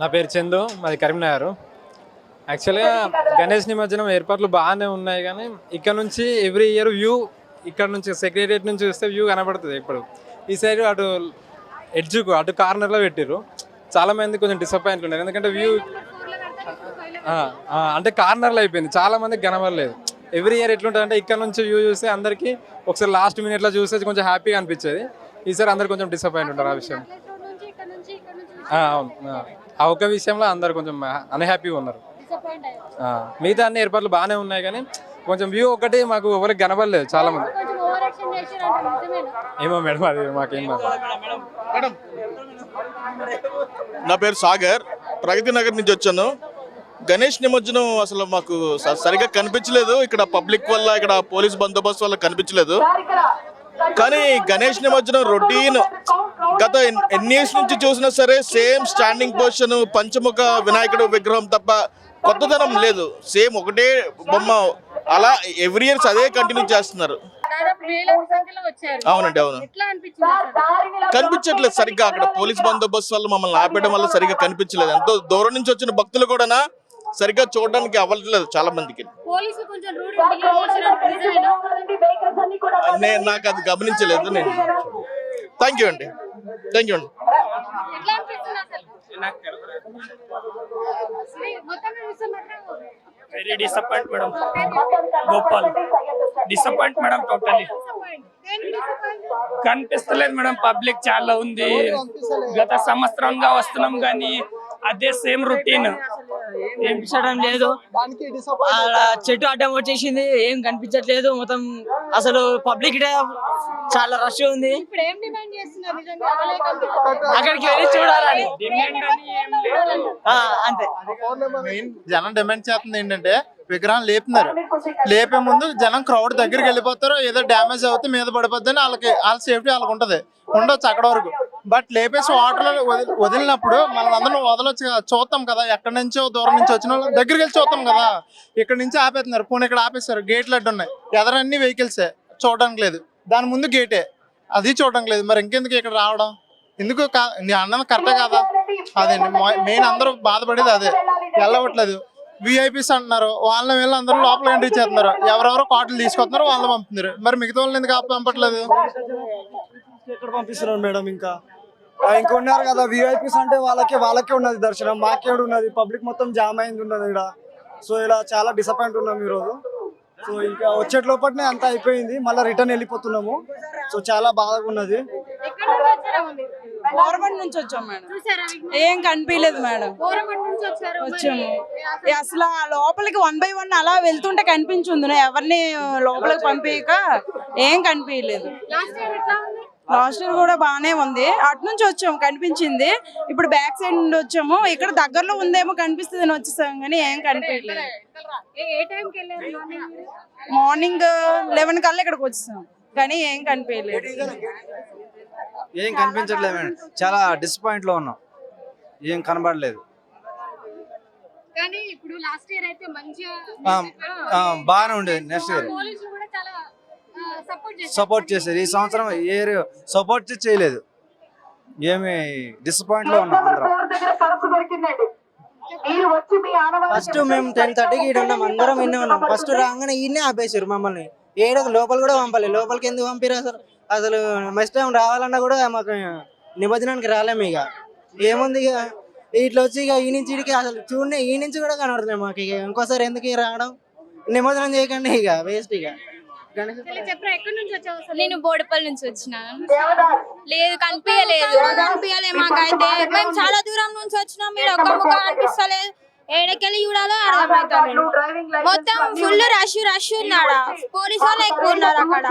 నా పేరు చందు మాది కరీంనగర్. యాక్చువల్గా గణేష్ నిమజ్జనం ఏర్పాట్లు బాగానే ఉన్నాయి కానీ ఇక్కడ నుంచి ఎవ్రీ ఇయర్ వ్యూ ఇక్కడ నుంచి సెక్రటరియట్ నుంచి చూస్తే వ్యూ కనబడుతుంది ఇప్పుడు ఈ సైడ్ అటు ఎడ్జ్కు అటు కార్నర్లో పెట్టిర్రు. చాలా మంది కొంచెం డిసప్పాయింట్ ఉన్నారు. ఎందుకంటే వ్యూ అంటే కార్నర్లో అయిపోయింది. చాలా మందికి కనబడలేదు. ఎవ్రీ ఇయర్ ఎట్లుంటుంది అంటే ఇక్కడ నుంచి వ్యూ చూస్తే అందరికీ ఒకసారి లాస్ట్ మినిట్లో చూస్తే కొంచెం హ్యాపీగా అనిపించేది. ఈసారి అందరు కొంచెం డిసప్పాయింట్ ఉంటారు ఆ విషయం. అవును ఆ. ఒక్క విషయంలో అందరు కొంచెం అన్హ్యాపీగా ఉన్నారు. డిసప్పాయింట్ అయ్యారు. ఆ, మిగతా అన్ని ఏర్పాట్లు బాగానే ఉన్నాయి కానీ కొంచెం వ్యూ ఒకటి మాకు ఎవరికి కనబడలేదు చాలా మంది కొంచెం ఓవర్ యాక్షన్ చేశారు అంటే నిజమేనా? ఏమో మేడం అది మాకేం. నా పేరు సాగర్. ప్రగతి నగర్ నుంచి వచ్చాను. గణేష్ నిమజ్జనం అసలు మాకు స- సరిగా కనిపించలేదు. ఇక్కడ పబ్లిక్ వల్ల ఇక్కడ పోలీస్ బందోబస్తు వల్ల కనిపించలేదు. కానీ గణేష్ నిమజ్జనం రొటీన్ గత ఎన్- ఎన్ని ఇయర్స్ నుంచి చూసినా సరే సేమ్ స్టాండింగ్ పొజిషన్ పంచముఖ వినాయకుడు విగ్రహం తప్ప కొత్తదనం లేదు. సేమ్ ఒకటే బొమ్మ. అలా ఎవ్రీ ఇయర్స్ అదే కంటిన్యూ చేస్తున్నారు. అవునండి అవును? కనిపించట్లేదు సరిగ్గా అక్కడ పోలీస్ బందోబస్తు వల్ల మమ్మల్ని ఆపేయడం వల్ల సరిగ్గా కనిపించలేదు. ఎంతో దూరం నుంచి వచ్చిన భక్తులు కూడా సరిగ్గా చూడడానికి అవ్వట్లేదు చాలా మందికి. నేను నాకు అది గమనించలేదు నేను. థ్యాంక్ యూ అండి. థ్యాంక్ యూ అండి. Very disappoint madam Gopal disappoint madam totally? కనిపిస్తలేదు మేడం పబ్లిక్ చాలా ఉంది. గత సంవత్సరంగా వస్తున్నాం కానీ అదే సేమ్ రొటీన్ కనిపించడం లేదు. ఆడ చెట్టు అడ్డం వచ్చేసింది ఏం కనిపించట్లేదు. మొత్తం అసలు పబ్లిక్ చాలా రష్ ఉంది. అక్కడికి వెళ్ళి చూడాలని. డిమాండ్ అని ఏం లేదు. ఆ, అంతే. మెయిన్ జనం డిమాండ్ చేస్తుంది ఏంటంటే విగ్రహం లేపుతున్నారు లేపే ముందు జనం క్రౌడ్ దగ్గరికి వెళ్ళిపోతారు ఏదో డ్యామేజ్ అవుతే మీద పడిపోద్దని వాళ్ళకి వాళ్ళ సేఫ్టీ వాళ్ళకి ఉంటది ఉండొచ్చు అక్కడ వరకు. బట్ లేపేసి వాటర్ వదిలినప్పుడు మనం అందరం వదలొచ్చు కదా చూస్తాం కదా ఎక్కడి నుంచో దూరం నుంచి వచ్చిన వాళ్ళు దగ్గరికి వెళ్ళి చూస్తాం కదా. ఇక్కడ నుంచి ఆపేస్తున్నారు పోనీ ఇక్కడ ఆపేస్తారు గేట్లు అడ్డు ఉన్నాయి. ఎదరన్ని వెహికల్సే చూడడానికి లేదు. దాని ముందు గేటే అది చూడడానికి లేదు. మరి ఇంకెందుకు ఇక్కడ రావడం? ఎందుకు నీ అన్నది కరెక్టే కాదా. అదే మెయిన్ అందరూ బాధపడేది అదే. వెళ్ళవట్లేదు. విఐపీస్ అంటున్నారు. వాళ్ళని వీళ్ళు అందరూ లోపల ఎంట్రీ చేస్తున్నారు ఎవరెవరో కార్డులు తీసుకొస్తున్నారు వాళ్ళని పంపుతున్నారు. మరి మిగతా వాళ్ళని ఎందుకు పంపట్లేదు? ఎక్కడ పంపిస్తున్నారు మేడం ఇంకా. ఇంకా ఉన్నారు కదా విఐపీస్ అంటే వాళ్ళకే వాళ్ళకే ఉన్నది దర్శనం మాకే ఉన్నది పబ్లిక్ మొత్తం జామ్ అయింది ఉన్నది ఇక్కడ సో ఇలా చాలా డిసప్పాయింట్ ఉన్నాం ఈరోజు. సో ఇంకా వచ్చేట లోపలనే అంతా అయిపోయింది మళ్ళీ రిటర్న్ వెళ్ళిపోతున్నాము. సో చాలా బాధగా ఉన్నది ఎక్కడి నుంచి వచ్చారా మీరు? గవర్నమెంట్ నుంచి వచ్చాం మేడం? ఏం కనిపించలేదు మేడం. వచ్చాము. అసలు అసలు ఆ లోపలికి వన్ బై వన్ అలా వెళ్తుంటే కనిపించింది. ఎవరిని లోపలికి పంపించక ఏం కనిపించలేదు. లాస్ట్ ఇయర్ కూడా బాగానే ఉంది. అటు నుంచి వచ్చాము కనిపించింది. ఇప్పుడు బ్యాక్ సైడ్ నుండి వచ్చాము. ఇక్కడ దగ్గరలో ఉందేమో కనిపిస్తుంది అని వచ్చేసాం కానీ ఏం కనిపించలేదు ఏ ఏ టైంకి వెళ్ళారు? మార్నింగ్ మీరు? మార్నింగ్ లెవెన్ కల్లా ఇక్కడికి వచ్చేసాం కానీ ఏం కనిపించలేదు ఏం కనిపించట్లేదు మేడం. చాలా డిసప్పాయింట్లో ఉన్నాం. ఏం కనబడలేదు. కానీ ఇప్పుడు లాస్ట్ ఇయర్ అయితే మంచిగా ఆ, ఆ, బాగానే ఉండేది నెక్స్ట్ ఇయర్ సపోర్ట్ చేశారు. ఈ సంవత్సరం ఏ సపోర్ట్ చేయలేదు. ఏమి డిసప్పాయింట్లో ఉన్నాం అందరం. ఫస్ట్ మేము టెన్ థర్టీకి ఈడ ఉన్నాం అందరం ఇన్నే ఉన్నాం. ఫస్ట్ రాగానే ఈయనే ఆపేసారు మమ్మల్ని. ఏడ లోపల కూడా పంపలే. లోపలికి ఎందుకు పంపిరు అసలు అసలు నెక్స్ట్ టైం రావాలన్నా కూడా మాకు నిమజ్జనానికి రాలేము ఇక. ఏముంది ఇక? ఇట్లా వచ్చి ఇక ఈ నుంచి ఈడికి అసలు చూడండి ఈ నుంచి కూడా కనబడుతున్నాయి మాకు ఇక. ఇంకోసారి ఎందుకు ఇక రావడం? నిమజ్జనం చేయకండి ఇక. వేస్ట్ ఇక. చెప్పరా ఎక్కడి నుంచి వచ్చావు అసలు? నేను బోడుపల్లి నుంచి వచ్చిన. లేదు కనిపించలేదు. కనిపించలేదు మాకైతే. మేము చాలా దూరం నుంచి వచ్చినాం. మీరు ఒక్క ముక్క కనిపిస్తలేదు ఏడకెళ్ళి చూడాలో అర్థమవుతలేదు మొత్తం ఫుల్ రష్ రష్ ఉన్నాడా? పోలీసు వాళ్ళు ఎక్కువ ఉన్నారు అక్కడ.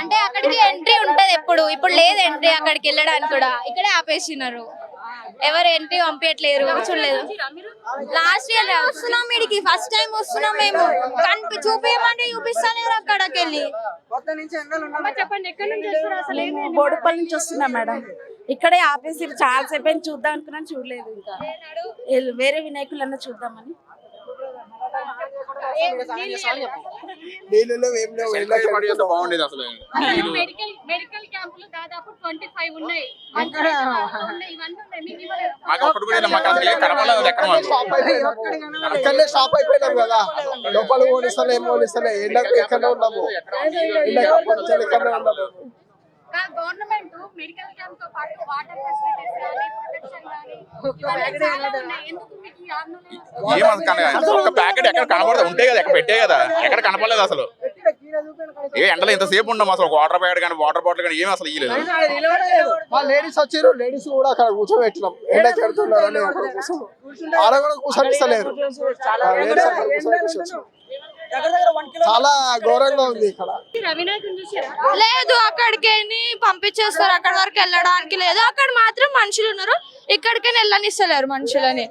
అంటే అక్కడికి ఎంట్రీ ఉంటది ఎప్పుడు. ఇప్పుడు లేదు ఎంట్రీ అక్కడికి వెళ్ళడానికి కూడా. ఇక్కడే ఆపేసినారు. ఎవరు ఎంట్రీ పంపించట్లేరు చూడలేదు. లాస్ట్ ఇయర్ వస్తున్నాం వీడికి ఫస్ట్ టైం వస్తున్నాం మేము. కనిపి చూపించమంటే చూపిస్తానే అక్కడికి వెళ్ళి ఎక్కడి నుంచి వస్తున్నా మేడం. ఇక్కడే ఆపేసి చాలా సేపు చూద్దాం అనుకున్నాను చూడలేదు ఇంకా. వేరే వినాయకులన్నా చూద్దామని. నీళ్ళు లేవు ఏం లేవు ఎండకి చేస్తే బాగుండేది అసలు. మెడికల్ మెడికల్ క్యాంపులు దాదాపు ట్వంటీ ఫైవ్ ఉన్నాయి. ఎక్కడ అక్కడనే స్టాప్ అయిపోయినాం కదా. లోపల పోలీసులు ఏం ఎండకు ఎక్కడనే ఉన్నాము. ఎండకు ఉన్నాము. గవర్నమెంట్ మెడికల్ క్యాంప్తో పాటు వాటర్ ఫెసిలిటీస్ కానీ ప్రొటెక్షన్ కానీ ఎందుకు మీకు ఈ ఆందోళన? ఒక ప్యాకెట్ ఎక్కడ ఉంటే కదా ఎక్కడ పెట్టే కదా? ఎక్కడ కనపడలేదు అసలు. ఏ ఎండలో ఇంతసేపు ఉన్నాం అసలు. వాటర్ ప్యాకెట్ కానీ వాటర్ బాటిల్ కానీ ఏమీ అసలు ఇయ్యలేదు. మా లేడీస్ వచ్చారు. లేడీస్ కూడా అక్కడ కూర్చోబెట్టినాం. ఎండ చెడుతున్నారని అక్కడ కూర్చో ఆడ కూడా కూర్చోనిస్తలేరు చాలా ఘోరంగా ఉంది ఇక్కడ. లేదు అక్కడికి పంపించేస్తారు. అక్కడ వరకు వెళ్ళడానికి లేదు. అక్కడ మాత్రం మనుషులు ఉన్నారు. ఇక్కడికి వెళ్ళనిస్తలేరు మనుషులని.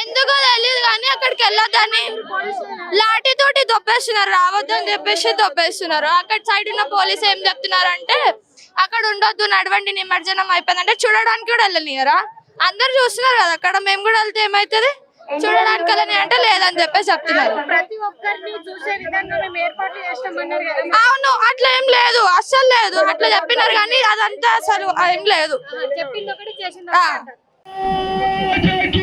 ఎందుకో తెలియదు కానీ అక్కడికి వెళ్ళొద్దని. లాఠీ తోటి దొబ్బేస్తున్నారు. రావద్దని చెప్పేసి దొబ్బేస్తున్నారు. అక్కడ సైడ్ ఉన్న పోలీస్ ఏం చెప్తున్నారు అంటే అక్కడ ఉండొద్దు నడవండి నిమజ్జనం అయిపోయిందంటే చూడడానికి కూడా వెళ్ళనియరా? అందరు చూస్తున్నారు కదా అక్కడ మేము కూడా వెళ్తే ఏమైతుంది? చూడడానికి వెళ్ళని అంటే లేదని చెప్పేసి చెప్తున్నారు ప్రతి ఒక్కరిని చూసే విధంగా మేము ఏర్పాట్లు చేస్తామన్నారు కదా అవును అట్లా ఏం లేదు అస్సలు లేదు అట్లా చెప్పినారు కానీ అదంతా అసలు ఏం లేదు చెప్పింది ఒకటి చేసింది ఆ. ఒకటి.